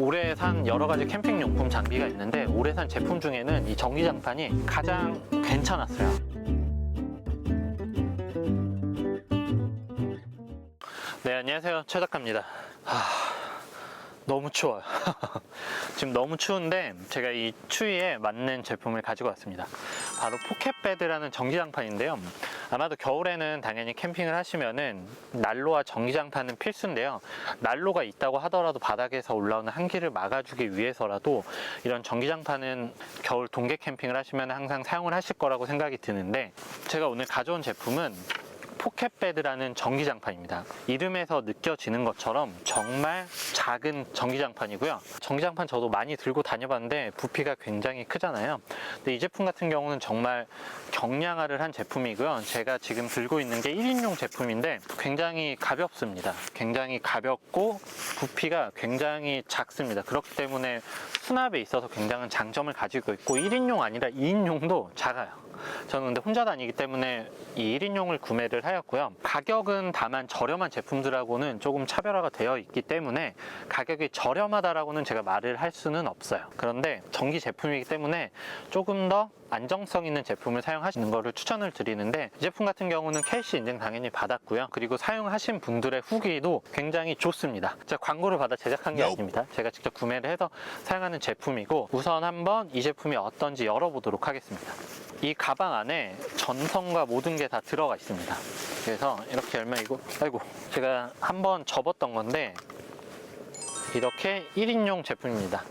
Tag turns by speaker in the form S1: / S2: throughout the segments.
S1: 올해 산 여러 가지 캠핑 용품 장비가 있는데 올해 산 제품 중에는 이 전기장판이 가장 괜찮았어요. 네, 안녕하세요. 최 작가입니다. 하, 너무 추워요. 지금 너무 추운데 제가 이 추위에 맞는 제품을 가지고 왔습니다. 바로 포켓베드라는 전기장판인데요. 아마도 겨울에는 당연히 캠핑을 하시면은 난로와 전기장판은 필수인데요. 난로가 있다고 하더라도 바닥에서 올라오는 한기를 막아주기 위해서라도 이런 전기장판은 겨울 동계 캠핑을 하시면 항상 사용을 하실 거라고 생각이 드는데 제가 오늘 가져온 제품은 포켓베드라는 전기장판입니다. 이름에서 느껴지는 것처럼 정말 작은 전기장판이고요. 전기장판 저도 많이 들고 다녀봤는데 부피가 굉장히 크잖아요. 근데 이 제품 같은 경우는 정말 경량화를 한 제품이고요. 제가 지금 들고 있는 게 1인용 제품인데 굉장히 가볍습니다. 굉장히 가볍고 부피가 굉장히 작습니다. 그렇기 때문에 수납에 있어서 굉장한 장점을 가지고 있고 1인용 아니라 2인용도 작아요. 저는 근데 혼자 다니기 때문에 이 1인용을 구매를 하였고요. 가격은 다만 저렴한 제품들하고는 조금 차별화가 되어 있기 때문에 가격이 저렴하다라고는 제가 말을 할 수는 없어요. 그런데 전기 제품이기 때문에 조금 더 안정성 있는 제품을 사용하시는 것을 추천을 드리는데 이 제품 같은 경우는 KC 인증 당연히 받았고요. 그리고 사용하신 분들의 후기도 굉장히 좋습니다. 제가 광고를 받아 제작한 게 아닙니다. 제가 직접 구매를 해서 사용하는 제품이고 우선 한번 이 제품이 어떤지 열어보도록 하겠습니다. 이 가방 안에 전선과 모든 게 다 들어가 있습니다. 그래서 이렇게 열면 이거 아이고 제가 한번 접었던 건데 이렇게 1인용 제품입니다.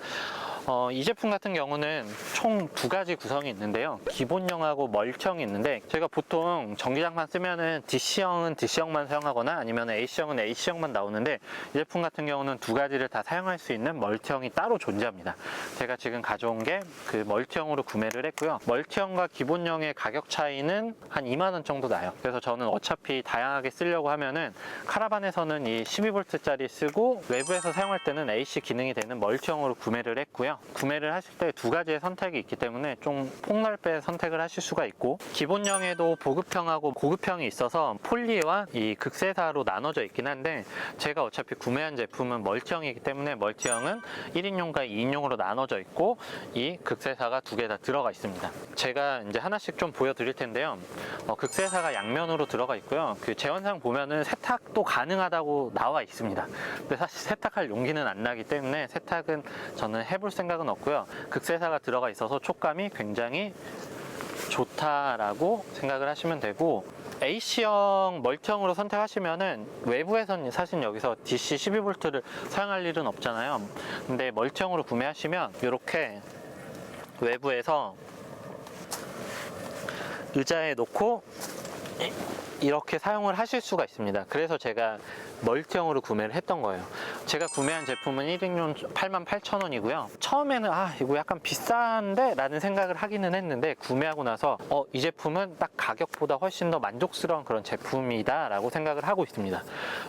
S1: 어, 이 제품 같은 경우는 총 두 가지 구성이 있는데요. 기본형하고 멀티형이 있는데 제가 보통 전기장판 쓰면은 DC형은 DC형만 사용하거나 아니면 AC형은 AC형만 나오는데 이 제품 같은 경우는 두 가지를 다 사용할 수 있는 멀티형이 따로 존재합니다. 제가 지금 가져온 게 그 멀티형으로 구매를 했고요. 멀티형과 기본형의 가격 차이는 한 2만 원 정도 나요. 그래서 저는 어차피 다양하게 쓰려고 하면은 카라반에서는 이 12V짜리 쓰고 외부에서 사용할 때는 AC 기능이 되는 멀티형으로 구매를 했고요. 구매를 하실 때 두 가지의 선택이 있기 때문에 좀 폭넓게 선택을 하실 수가 있고 기본형에도 보급형하고 고급형이 있어서 폴리와 이 극세사로 나눠져 있긴 한데 제가 어차피 구매한 제품은 멀티형이기 때문에 멀티형은 1인용과 2인용으로 나눠져 있고 이 극세사가 두 개 다 들어가 있습니다. 제가 이제 하나씩 좀 보여드릴 텐데요. 어, 극세사가 양면으로 들어가 있고요. 그 재원상 보면은 세탁도 가능하다고 나와 있습니다. 근데 사실 세탁할 용기는 안 나기 때문에 세탁은 저는 해볼 생각 은 없고요. 극세사가 들어가 있어서 촉감이 굉장히 좋다라고 생각을 하시면 되고 A형 멀티형으로 선택하시면은 외부에선 사실 여기서 DC 12V를 사용할 일은 없잖아요. 근데 멀티형으로 구매하시면 이렇게 외부에서 의자에 놓고 이렇게 사용을 하실 수가 있습니다. 그래서 제가 멀티형으로 구매를 했던 거예요. 제가 구매한 제품은 1인용 88,000원이고요. 처음에는 아, 이거 약간 비싼데? 라는 생각을 하기는 했는데 구매하고 나서 어, 이 제품은 딱 가격보다 훨씬 더 만족스러운 그런 제품이다 라고 생각을 하고 있습니다.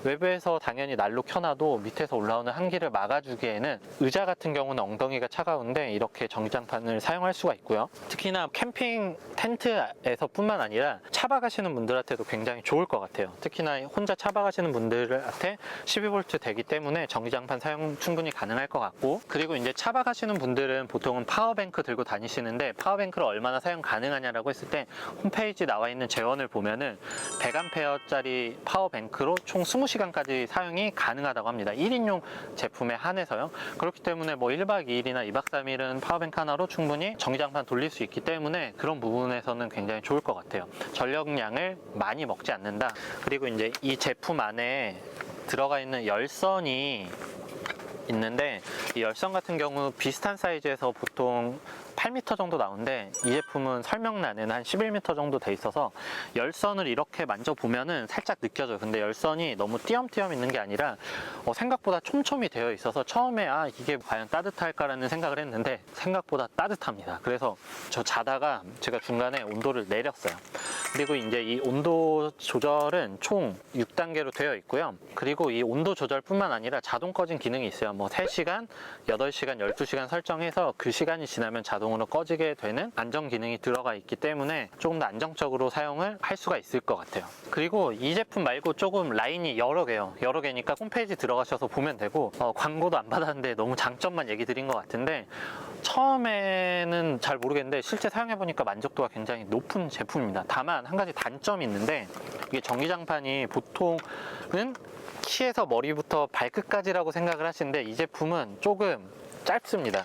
S1: 외부에서 당연히 난로 켜놔도 밑에서 올라오는 한기를 막아주기에는 의자 같은 경우는 엉덩이가 차가운데 이렇게 전기장판을 사용할 수가 있고요. 특히나 캠핑 텐트에서 뿐만 아니라 차박하시는 분들한테도 굉장히 좋을 것 같아요. 특히나 혼자 차박하시는 분들한테 12V 되기 때문에 전기장판 사용 충분히 가능할 것 같고 그리고 이제 차박 하시는 분들은 보통은 파워뱅크 들고 다니시는데 파워뱅크를 얼마나 사용 가능하냐라고 했을 때 홈페이지 나와 있는 재원을 보면은 100A짜리 파워뱅크로 총 20시간까지 사용이 가능하다고 합니다. 1인용 제품에 한해서요. 그렇기 때문에 뭐 1박 2일이나 2박 3일은 파워뱅크 하나로 충분히 전기장판 돌릴 수 있기 때문에 그런 부분에서는 굉장히 좋을 것 같아요. 전력량을 많이 먹지 않는다. 그리고 이제 이 제품 안에 들어가 있는 열선이 있는데 이 열선 같은 경우 비슷한 사이즈에서 보통 8m 정도 나오는데 이 제품은 설명란에는 한 11m 정도 돼 있어서 열선을 이렇게 만져보면은 살짝 느껴져요. 근데 열선이 너무 띄엄띄엄 있는 게 아니라 어, 생각보다 촘촘히 되어 있어서 처음에 아 이게 과연 따뜻할까라는 생각을 했는데 생각보다 따뜻합니다. 그래서 저 자다가 제가 중간에 온도를 내렸어요. 그리고 이제 이 온도 조절은 총 6단계로 되어 있고요. 그리고 이 온도 조절뿐만 아니라 자동 꺼진 기능이 있어요. 뭐 3시간, 8시간, 12시간 설정해서 그 시간이 지나면 자동으로 꺼지게 되는 안정 기능이 들어가 있기 때문에 조금 더 안정적으로 사용을 할 수가 있을 것 같아요. 그리고 이 제품 말고 조금 라인이 여러 개요. 여러 개니까 홈페이지 들어가셔서 보면 되고 어, 광고도 안 받았는데 너무 장점만 얘기 드린 것 같은데 처음에는 잘 모르겠는데 실제 사용해 보니까 만족도가 굉장히 높은 제품입니다. 다만 한 가지 단점이 있는데 이게 전기장판이 보통은 키에서 머리부터 발끝까지라고 생각을 하시는데 이 제품은 조금 짧습니다.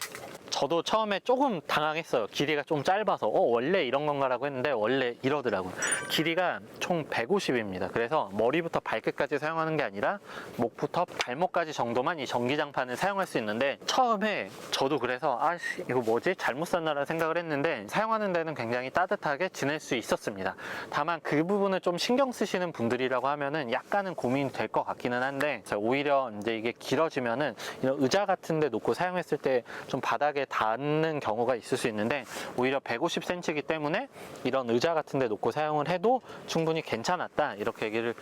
S1: 저도 처음에 조금 당황했어요. 길이가 좀 짧아서 어 원래 이런 건가라고 했는데 원래 이러더라고요. 길이가 총 150입니다. 그래서 머리부터 발끝까지 사용하는 게 아니라 목부터 발목까지 정도만 이 전기장판을 사용할 수 있는데 처음에 저도 그래서 아 씨, 이거 뭐지 잘못 샀나라는 생각을 했는데 사용하는 데는 굉장히 따뜻하게 지낼 수 있었습니다. 다만 그 부분을 좀 신경 쓰시는 분들이라고 하면은 약간은 고민이 될 것 같기는 한데 오히려 이제 이게 길어지면은 이런 의자 같은 데 놓고 사용했을 때 좀 바닥에 닿는 경우가 있을 수 있는데 오히려 150cm이기 때문에 이런 의자 같은 데 놓고 사용을 해도 충분히 괜찮았다 이렇게 얘기를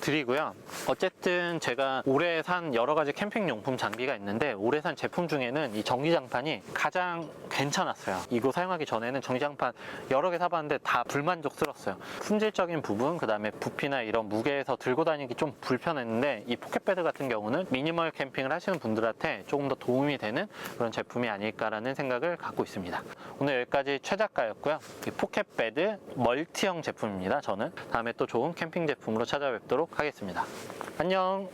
S1: 드리고요. 어쨌든 제가 올해 산 여러 가지 캠핑 용품 장비가 있는데 올해 산 제품 중에는 이 전기장판이 가장 괜찮았어요. 이거 사용하기 전에는 전기장판 여러 개 사봤는데 다 불만족스러웠어요. 품질적인 부분, 그 다음에 부피나 이런 무게에서 들고 다니기 좀 불편했는데 이 포켓베드 같은 경우는 미니멀 캠핑을 하시는 분들한테 조금 더 도움이 되는 그런 제품이 아닐까라는 생각을 갖고 있습니다. 오늘 여기까지 최작가였고요. 이 포켓베드 멀티형 제품입니다. 저는 다음에 또 좋은 캠핑 제품으로 찾아뵙도록 하겠습니다. 안녕!